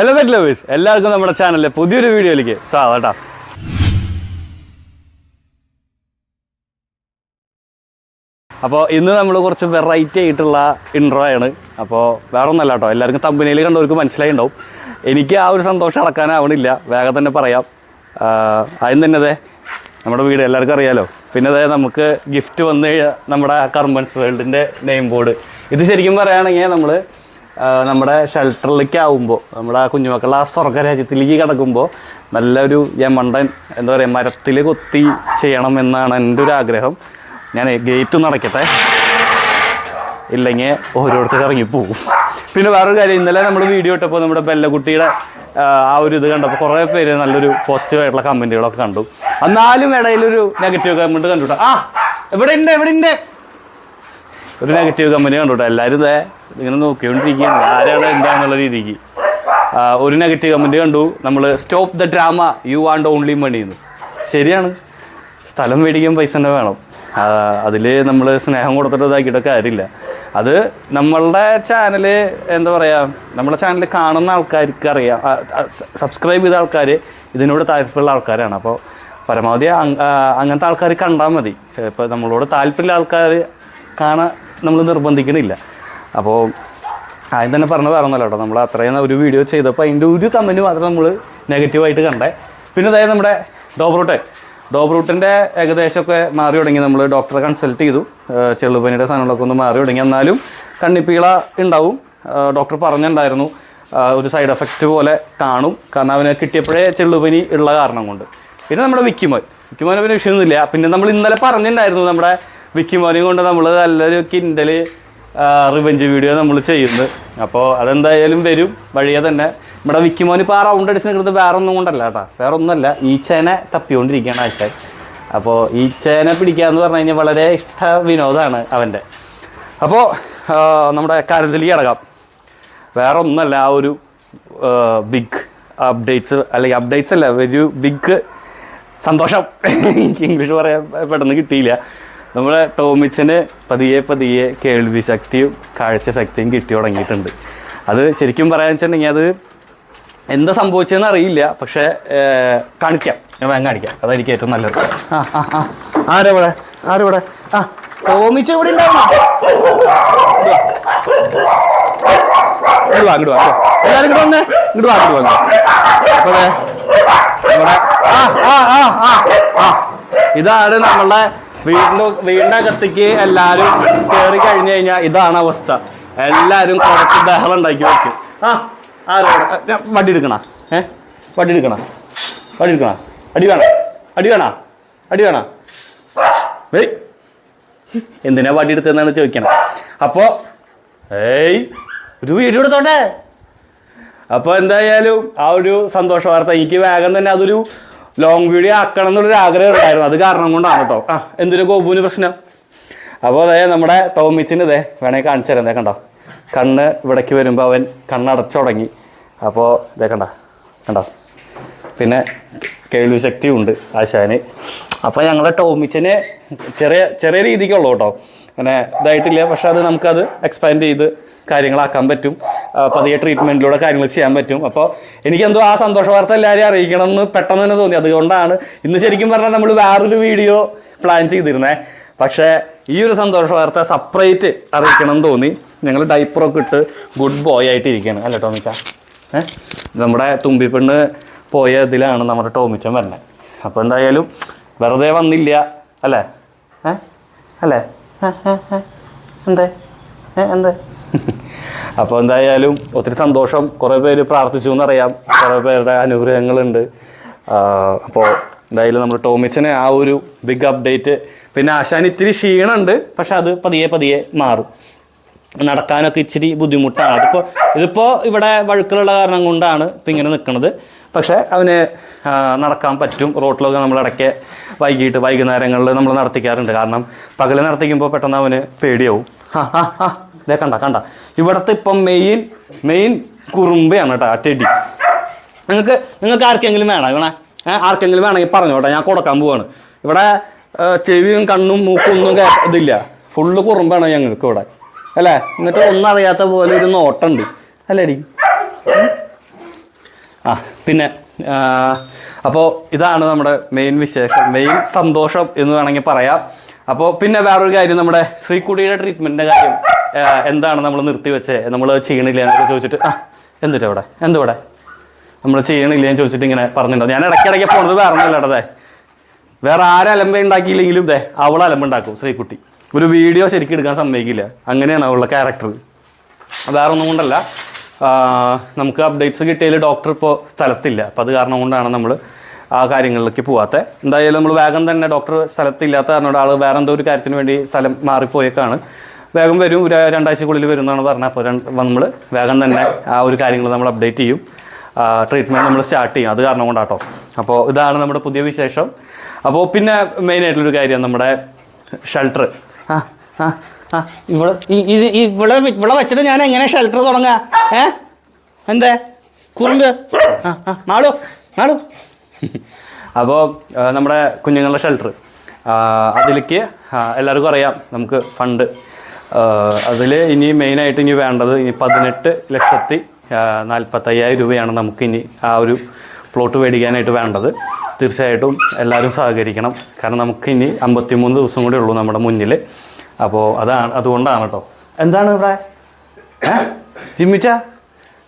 Hello pet lovers എല്ലാവർക്കും നമ്മുടെ ചാനലിലെ പുതിയൊരു വീഡിയോയിലേക്ക് സ്വാഗതം അപ്പോൾ ഇന്ന് നമ്മൾ കുറച്ച് വെറൈറ്റി ആയിട്ടുള്ള ഇൻട്രോ ആണ്. അപ്പോൾ വേറെ ഒന്നല്ല കേട്ടോ. എല്ലാവർക്കും തമ്പനിയിൽ കണ്ടവർക്ക് മനസ്സിലായി ഉണ്ടാവും എനിക്ക് ആ ഒരു സന്തോഷം അടക്കാനാവണില്ല വേഗം തന്നെ പറയാം. ആദ്യം തന്നെ അതെ നമ്മുടെ വീട് എല്ലാവർക്കും അറിയാലോ. പിന്നെ അതെ നമുക്ക് ഗിഫ്റ്റ് വന്ന് നമ്മുടെ കർമ്മൻസ് വേൾഡിന്റെ നെയിം ബോർഡ് ഇത് ശരിക്കും പറയുകയാണെങ്കിൽ നമ്മൾ നമ്മുടെ ഷെൽട്ടറിലേക്ക് ആവുമ്പോൾ നമ്മുടെ ആ കുഞ്ഞുമക്കളെ ആ സ്വർഗ രാജ്യത്തിലേക്ക് കിടക്കുമ്പോൾ നല്ലൊരു യമണ്ടൻ എന്താ പറയുക മരത്തിൽ കൊത്തി ചെയ്യണം എന്നാണ് എന്റെ ഒരു ആഗ്രഹം ഞാൻ ഗേറ്റ് ഒന്ന് അടയ്ക്കട്ടെ. ഇല്ലെങ്കിൽ ഓരോരുത്തർ ഇറങ്ങിപ്പോവും. പിന്നെ വേറൊരു കാര്യം ഇന്നലെ നമ്മൾ വീഡിയോ ഇട്ടപ്പോൾ നമ്മുടെ ബെല്ലക്കുട്ടിയുടെ ആ ഒരു ഇത് കണ്ടപ്പോൾ കുറേ പേര് നല്ലൊരു പോസിറ്റീവായിട്ടുള്ള കമന്റുകളൊക്കെ കണ്ടു. എന്നാലും ഇടയിലൊരു നെഗറ്റീവ് കമന്റ് കണ്ടു ആ എവിടെ ഉണ്ട് എവിടെ ഉണ്ട് ഒരു നെഗറ്റീവ് കമ്പനി കണ്ടുട്ടോ. എല്ലാവരും ഇതേ ഇങ്ങനെ നോക്കിക്കൊണ്ടിരിക്കുകയാണ്. ആരാണ് എന്താണെന്നുള്ള രീതിക്ക്. ഒരു നെഗറ്റീവ് കമന്റ് കണ്ടു. നമ്മൾ stop the drama you want only money എന്ന് ശരിയാണ്. സ്ഥലം മേടിക്കാൻ പൈസ തന്നെ വേണം. അതിൽ നമ്മൾ സ്നേഹം കൊടുത്തിട്ട് ഇതാക്കിയിട്ട് കാര്യമില്ല. അത് നമ്മളുടെ ചാനൽ എന്താ പറയുക നമ്മളെ ചാനൽ കാണുന്ന ആൾക്കാർക്ക് അറിയാം. സബ്സ്ക്രൈബ് ചെയ്ത ആൾക്കാർ ഇതിനോട് താല്പര്യമുള്ള ആൾക്കാരാണ്. അപ്പോൾ പരമാവധി അങ്ങനത്തെ ആൾക്കാർ കണ്ടാൽ മതി. ഇപ്പോൾ നമ്മളോട് താല്പര്യമുള്ള ആൾക്കാർ കാണാൻ നമ്മൾ നിർബന്ധിക്കണില്ല. അപ്പോൾ ആദ്യം തന്നെ പറഞ്ഞത് പറഞ്ഞല്ലോ കേട്ടോ. നമ്മൾ അത്രയും ഒരു വീഡിയോ ചെയ്തപ്പോൾ അതിന്റെ ഒരു കമന്റ് മാത്രം നമ്മൾ നെഗറ്റീവായിട്ട് കണ്ടേ. പിന്നെ അതായത് നമ്മുടെ ഡോബ്രൂട്ടെ. ഡോബ്രൂട്ടിന്റെ ഏകദേശമൊക്കെ മാറി തുടങ്ങി. നമ്മൾ ഡോക്ടറെ കൺസൾട്ട് ചെയ്തു. ചെള്ളുപനിയുടെ സാധനങ്ങളൊക്കെ ഒന്ന് മാറി തുടങ്ങി. എന്നാലും കണ്ണിപ്പീള ഉണ്ടാവും. ഡോക്ടർ പറഞ്ഞിട്ടുണ്ടായിരുന്നു. ഒരു സൈഡ് എഫക്റ്റ് പോലെ കാണും. കാരണം അവന് കിട്ടിയപ്പോഴേ ചെള്ളുപനി ഉള്ള കാരണം കൊണ്ട്. പിന്നെ നമ്മുടെ വിക്കിമോൻ. വിക്കിമോനെ പിന്നെ വിഷയമൊന്നുമില്ല. പിന്നെ നമ്മൾ ഇന്നലെ പറഞ്ഞിട്ടുണ്ടായിരുന്നു നമ്മുടെ വിക്കിമോനെയും കൊണ്ട് നമ്മൾ നല്ലൊരു കിൻഡൽ റിവെഞ്ച് വീഡിയോ നമ്മൾ ചെയ്യുന്നത്. അപ്പോൾ അതെന്തായാലും വരും. വഴിയെ തന്നെ നമ്മുടെ വിക്കിമോൻ ഇപ്പോൾ ആ റൗണ്ട് അടിച്ച് നിൽക്കുന്നത് വേറെ ഒന്നും കൊണ്ടല്ല കേട്ടോ. വേറെ ഒന്നുമല്ല ഈച്ചേനെ തപ്പിക്കൊണ്ടിരിക്കുകയാണ് ആശാൻ. അപ്പോൾ ഈച്ചേനെ പിടിക്കുക എന്ന് പറഞ്ഞു കഴിഞ്ഞാൽ വളരെ ഇഷ്ട വിനോദമാണ് അവന്റെ. അപ്പോൾ നമ്മുടെ കാര്യത്തിലേക്ക് കിടക്കാം. വേറെ ഒന്നല്ല ആ ഒരു ബിഗ് അപ്ഡേറ്റ്സ് അല്ലെങ്കിൽ അപ്ഡേറ്റ്സ് അല്ല ഒരു ബിഗ് സന്തോഷം. എനിക്ക് ഇംഗ്ലീഷ് പറയാൻ പെട്ടെന്ന് കിട്ടിയില്ല. നമ്മുടെ ടോമിച്ചന് പതിയെ പതിയെ കേൾവി ശക്തിയും കാഴ്ച ശക്തിയും കിട്ടി തുടങ്ങിയിട്ടുണ്ട്. അത് ശരിക്കും പറയാന്ന് വെച്ചിട്ടുണ്ടെങ്കിൽ അത് എന്താ സംഭവിച്ചതെന്ന് അറിയില്ല. പക്ഷേ കാണിക്കാം. ഞാൻ വേഗം കാണിക്കാം. അതായിരിക്കും ഏറ്റവും നല്ലത്. ആ ആ ആ. ആരെവിടെ? ആരെവിടെ? ആ ടോമിച്ച് ഇവിടെ ഉണ്ടാവണം ഇങ്ങോട്ട് വാ ഇങ്ങോട്ട് വാ. എല്ലാരും ഇങ്ങോട്ട് വന്നേ. ഇങ്ങോട്ട് വാ ഇങ്ങോട്ട് വന്നേ ആ ആ ആ ആ. ഇതാണ് നമ്മളുടെ വീടിന്റെ അകത്തേക്ക് എല്ലാരും കയറി കഴിഞ്ഞു കഴിഞ്ഞാൽ ഇതാണ് അവസ്ഥ. എല്ലാരും കുറച്ച് ബഹളം ഉണ്ടാക്കി വെക്കും. ആ ആരോട് വടി എടുക്കണ? ഏ? വടി എടുക്കണ? വടി എടുക്കണ? അടി വേണ? അടി വേണ? അടി വേണ? വേ എന്തിനാ വടി എടുത്തതെന്നാണ് ചോദിക്കണം. അപ്പോൾ ഏയ് ഒരു വീഡിയോ എടുത്തോട്ടെ? അപ്പോൾ എന്തായാലും ആ ഒരു സന്തോഷ വാർത്ത എനിക്ക് വേഗം തന്നെ അതൊരു ലോങ് വീഡിയോ ആക്കണം എന്നുള്ളൊരു ആഗ്രഹം ഉണ്ടായിരുന്നു. അത് കാരണം കൊണ്ടാണ് കേട്ടോ ആ എന്തിനു ഗോപുവിന് പ്രശ്നം? അപ്പോൾ അതെ നമ്മുടെ ടോമിച്ചിന് ഇതേ വേണമെങ്കിൽ കാണിച്ചു തരാം. കണ്ടോ? കണ്ണ് ഇവിടേക്ക് വരുമ്പോൾ അവൻ കണ്ണടച്ചു തുടങ്ങി. അപ്പോൾ ഇതേ കണ്ട? കണ്ടോ? പിന്നെ കേൾവി ശക്തിയും ഉണ്ട് ആശാന്. അപ്പോൾ ഞങ്ങളുടെ ടോമിച്ചിന് ചെറിയ ചെറിയ രീതിക്കുള്ളൂ കേട്ടോ അങ്ങനെ ഇതായിട്ടില്ല. പക്ഷെ അത് നമുക്കത് എക്സ്പാൻഡ് ചെയ്ത് കാര്യങ്ങളാക്കാൻ പറ്റും. പതിയ ട്രീറ്റ്മെന്റിലൂടെ കാര്യങ്ങൾ ചെയ്യാൻ പറ്റും. അപ്പോൾ എനിക്കെന്തോ ആ സന്തോഷ വാർത്ത എല്ലാവരെയും അറിയിക്കണം എന്ന് പെട്ടെന്ന് തന്നെ തോന്നി. അതുകൊണ്ടാണ് ഇന്ന് ശരിക്കും പറഞ്ഞാൽ നമ്മൾ വേറൊരു വീഡിയോ പ്ലാൻ ചെയ്തിരുന്നേ. പക്ഷേ ഈ ഒരു സന്തോഷ വാർത്ത സെപ്പറേറ്റ് അറിയിക്കണം എന്ന് തോന്നി. ഞങ്ങൾ ഡൈപ്പറൊക്കെ ഇട്ട് ഗുഡ് ബോയ് ആയിട്ട് ഇരിക്കുകയാണ് അല്ലേ ടോമിച്ച? ഏഹ് നമ്മുടെ തുമ്പിപ്പെണ്ണ് പോയ ഇതിലാണ് നമ്മുടെ ടോമിച്ചൻ വരുന്നത് അപ്പോൾ എന്തായാലും വെറുതെ വന്നില്ല. അല്ലേ? ഏ? അല്ലേ. എന്തേ? എന്തേ? അപ്പോൾ എന്തായാലും ഒത്തിരി സന്തോഷം. കുറേ പേര് പ്രാർത്ഥിച്ചു എന്നറിയാം. കുറേ പേരുടെ അനുഗ്രഹങ്ങളുണ്ട്. അപ്പോൾ എന്തായാലും നമ്മൾ ടോമിച്ചനെ ആ ഒരു ബിഗ് അപ്ഡേറ്റ് പിന്നെ ആശാൻ ഇത്തിരി ക്ഷീണമുണ്ട് പക്ഷെ അത് പതിയെ പതിയെ മാറും. നടക്കാനൊക്കെ ഇച്ചിരി ബുദ്ധിമുട്ടാണ്. അതിപ്പോൾ ഇതിപ്പോൾ ഇവിടെ വഴുക്കലുള്ള കാരണം കൊണ്ടാണ് ഇപ്പം ഇങ്ങനെ നിൽക്കുന്നത് പക്ഷേ അവന് നടക്കാൻ പറ്റും. റോട്ടിലൊക്കെ നമ്മൾ ഇടയ്ക്ക് വൈകിട്ട് വൈകുന്നേരങ്ങളിൽ നമ്മൾ നടത്തിക്കാറുണ്ട്. കാരണം പകൽ നടത്തിക്കുമ്പോൾ പെട്ടെന്ന് അവന് പേടിയാവും. ഇതേ കണ്ട കണ്ട. ഇവിടുത്തെ ഇപ്പം മെയിൻ മെയിൻ കുറുമ്പയാണ് കേട്ടോ ടെടി നിങ്ങൾക്ക് നിങ്ങൾക്ക് ആർക്കെങ്കിലും വേണം ഇവിടെ ആർക്കെങ്കിലും വേണമെങ്കിൽ പറഞ്ഞോട്ടെ ഞാൻ കൊടുക്കാൻ പോവാണ്. ഇവിടെ ചെവിയും കണ്ണും മൂക്കും ഒന്നും ഇതില്ല. ഫുള്ള് കുറുമ്പാണ് ഞങ്ങൾക്ക് ഇവിടെ. അല്ലേ? എന്നിട്ട് ഒന്നും അറിയാത്ത പോലെ ഒരു നോട്ടുണ്ട്. അല്ലേടി? ആ പിന്നെ അപ്പോൾ ഇതാണ് നമ്മുടെ മെയിൻ വിശേഷം. മെയിൻ സന്തോഷം എന്ന് വേണമെങ്കിൽ പറയാം. അപ്പോൾ പിന്നെ വേറൊരു കാര്യം നമ്മുടെ ശ്രീകുട്ടിയുടെ ട്രീറ്റ്മെന്റിന്റെ കാര്യം എന്താണ് നമ്മൾ നിർത്തി നിർത്തിവെച്ചത് നമ്മൾ ചെയ്യണില്ല എന്നൊക്കെ ചോദിച്ചിട്ട് ആ എന്തുട്ടോ അവിടെ എന്തുവിടെ? നമ്മൾ ചെയ്യണില്ല എന്ന് ചോദിച്ചിട്ട് ഇങ്ങനെ പറഞ്ഞിട്ടുണ്ടോ? ഞാൻ ഇടയ്ക്കിടയ്ക്ക് പോണത് വേറെ ഒന്നുമല്ല വേറെ ആരും അലമ്പ ഉണ്ടാക്കിയില്ലെങ്കിലും ഇതേ അവൾ അലമ്പുണ്ടാക്കും ശ്രീകുട്ടി. ഒരു വീഡിയോ ശരിക്കും എടുക്കാൻ സമ്മതിക്കില്ല. അങ്ങനെയാണ് അവളുടെ ക്യാരക്ടർ വേറെ ഒന്നും കൊണ്ടല്ല. നമുക്ക് അപ്ഡേറ്റ്സ് കിട്ടിയതിൽ ഡോക്ടർ ഇപ്പോൾ സ്ഥലത്തില്ല. അപ്പോൾ അത് കാരണം കൊണ്ടാണ് നമ്മൾ ആ കാര്യങ്ങളിലേക്ക് പോവാത്ത. എന്തായാലും നമ്മൾ വേഗം തന്നെ ഡോക്ടർ സ്ഥലത്തില്ലാത്ത കാരണം ആൾ വേറെ എന്തോ ഒരു കാര്യത്തിന് വേണ്ടി സ്ഥലം മാറിപ്പോയേക്കാണ്. വേഗം വരും ഒരു രണ്ടാഴ്ചക്കുള്ളിൽ വരും എന്നാണ് പറഞ്ഞത്. അപ്പോൾ നമ്മൾ വേഗം തന്നെ ആ ഒരു കാര്യങ്ങൾ നമ്മൾ അപ്ഡേറ്റ് ചെയ്യും. ട്രീറ്റ്മെന്റ് നമ്മൾ സ്റ്റാർട്ട് ചെയ്യും. അത് കാരണം കൊണ്ടാട്ടോ. അപ്പോൾ ഇതാണ് നമ്മുടെ പുതിയ വിശേഷം. അപ്പോൾ പിന്നെ മെയിനായിട്ടുള്ളൊരു കാര്യം നമ്മുടെ ഷെൽട്ടർ ആ ആ ഇവിടെ ഇവിടെ ഇവിടെ വെച്ചിട്ട് ഞാൻ എങ്ങനെ ഷെൽട്ടർ തുടങ്ങാ? ഏ? എന്തേ? കുറുമ്പ്? ആ ആ. മാളു മാളു. അപ്പോൾ നമ്മുടെ കുഞ്ഞുങ്ങളുടെ ഷെൽട്ടർ അതിലേക്ക് എല്ലാവർക്കും അറിയാം നമുക്ക് ഫണ്ട് അതിൽ ഇനി മെയിനായിട്ട് ഇനി വേണ്ടത് ഇനി പതിനെട്ട് ലക്ഷത്തി നാൽപ്പത്തയ്യായിരം രൂപയാണ് നമുക്കിനി ആ ഒരു പ്ലോട്ട് മേടിക്കാനായിട്ട് വേണ്ടത്. തീർച്ചയായിട്ടും എല്ലാവരും സഹകരിക്കണം. കാരണം നമുക്കിനി അമ്പത്തിമൂന്ന് ദിവസം കൂടി ഉള്ളൂ നമ്മുടെ മുന്നിൽ അപ്പോൾ അതാണ് അതുകൊണ്ടാണ് കേട്ടോ. എന്താണ് ഇവിടെ? ജിമ്മിച്ച?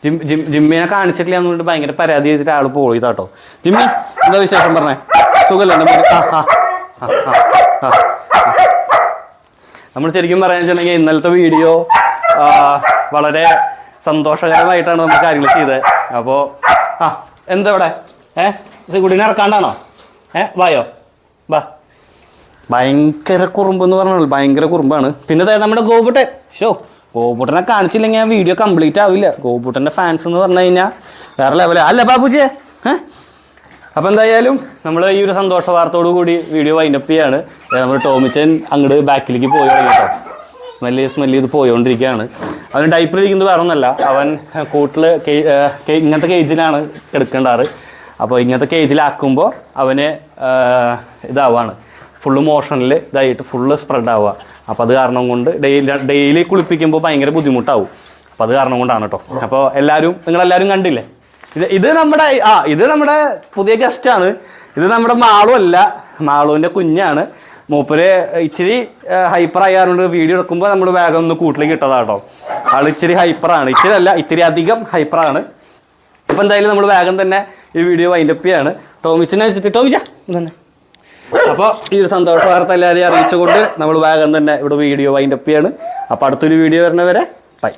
ജിം ജിം ജിമ്മിനെ കാണിച്ചിട്ടില്ല എന്നുകൊണ്ട് ഭയങ്കര പരാതി ചെയ്തിട്ട് ആൾ പോയി കേട്ടോ ജിമ്മി എന്താ വിശേഷം പറഞ്ഞേ? സുഖമല്ലേ നമ്മൾ ശരിക്കും പറയാന്ന് വെച്ചിട്ടുണ്ടെങ്കിൽ ഇന്നലത്തെ വീഡിയോ വളരെ സന്തോഷകരമായിട്ടാണ് നമ്മൾ കാര്യങ്ങൾ ചെയ്തത്. അപ്പോൾ ആ എന്താ ഇവിടെ? ഏ? കുടീനെ ഇറക്കാണ്ടാണോ? ഏ? വായോ? വാ ഭയങ്കര കുറുമ്പ് എന്ന് പറഞ്ഞാൽ ഭയങ്കര കുറുമ്പാണ്. പിന്നെ നമ്മുടെ ഗോപുട്ടൻ. ഷോ ഗോപുട്ടനെ കാണിച്ചില്ലെങ്കിൽ ആ വീഡിയോ കംപ്ലീറ്റ് ആവില്ല. ഗോപുട്ടന്റെ ഫാൻസ് എന്ന് പറഞ്ഞു കഴിഞ്ഞാൽ വേറെ ലെവല അല്ല ബാബുജിയെ ഏ? അപ്പോൾ എന്തായാലും നമ്മൾ ഈ ഒരു സന്തോഷ വാർത്തയോട് കൂടി വീഡിയോ വൈൻഡപ്പ് ചെയ്യാണ്. നമ്മൾ ടോമിച്ചൻ അങ്ങോട്ട് ബാക്കിലേക്ക് പോയി കേട്ടോ സ്മെല്ല് സ്മെല്ല് ചെയ്ത് പോയോണ്ടിരിക്കുകയാണ് അവൻ ഡൈപ്പർ ഇരിക്കുന്നത് വേറെ ഒന്നല്ല അവൻ കൂട്ടിൽ ഇങ്ങനത്തെ കേജിലാണ് എടുക്കേണ്ടാറ് അപ്പോൾ ഇങ്ങനത്തെ കേജിലാക്കുമ്പോൾ അവന് ഇതാവാണ്. ഫുള്ള് മോഷനിൽ ഇതായിട്ട് ഫുള്ള് സ്പ്രെഡ് ആവുക. അപ്പോൾ അത് കാരണം കൊണ്ട് ഡെയിലി ഡെയിലി കുളിപ്പിക്കുമ്പോൾ ഭയങ്കര ബുദ്ധിമുട്ടാവും. അപ്പോൾ അത് കാരണം കൊണ്ടാണ് കേട്ടോ അപ്പോൾ എല്ലാവരും നിങ്ങളെല്ലാവരും കണ്ടില്ലേ? ഇത് ഇത് നമ്മുടെ ആ ഇത് നമ്മുടെ പുതിയ ഗസ്റ്റാണ് ഇത് നമ്മുടെ മാളു അല്ല. മാളുവിന്റെ കുഞ്ഞാണ്. മൂപ്പര് ഇച്ചിരി ഹൈപ്പർ ആയാറുണ്ട്. വീഡിയോ എടുക്കുമ്പോൾ നമ്മൾ വേഗം ഒന്ന് കൂട്ടിലേക്ക് ഇട്ടതാട്ടോ ആൾ ഇച്ചിരി ഹൈപ്പറാണ് ഇച്ചിരി അല്ല ഇത്തിരി അധികം ഹൈപ്പറാണ് ഇപ്പം എന്തായാലും നമ്മൾ വേഗം തന്നെ ഈ വീഡിയോ വൈൻഡപ്പ് ചെയ്യാണ്. ടോമിച്ചിനെ വെച്ചിട്ട് ടോമിച്ച തന്നെ അപ്പോൾ ഈ ഒരു സന്തോഷ വാർത്ത എല്ലാവരെയും അറിയിച്ചുകൊണ്ട് നമ്മൾ വേഗം തന്നെ ഇവിടെ വീഡിയോ വൈൻഡപ്പ് ചെയ്യാണ്. അപ്പോൾ അടുത്തൊരു വീഡിയോ വരണവരെ ബൈ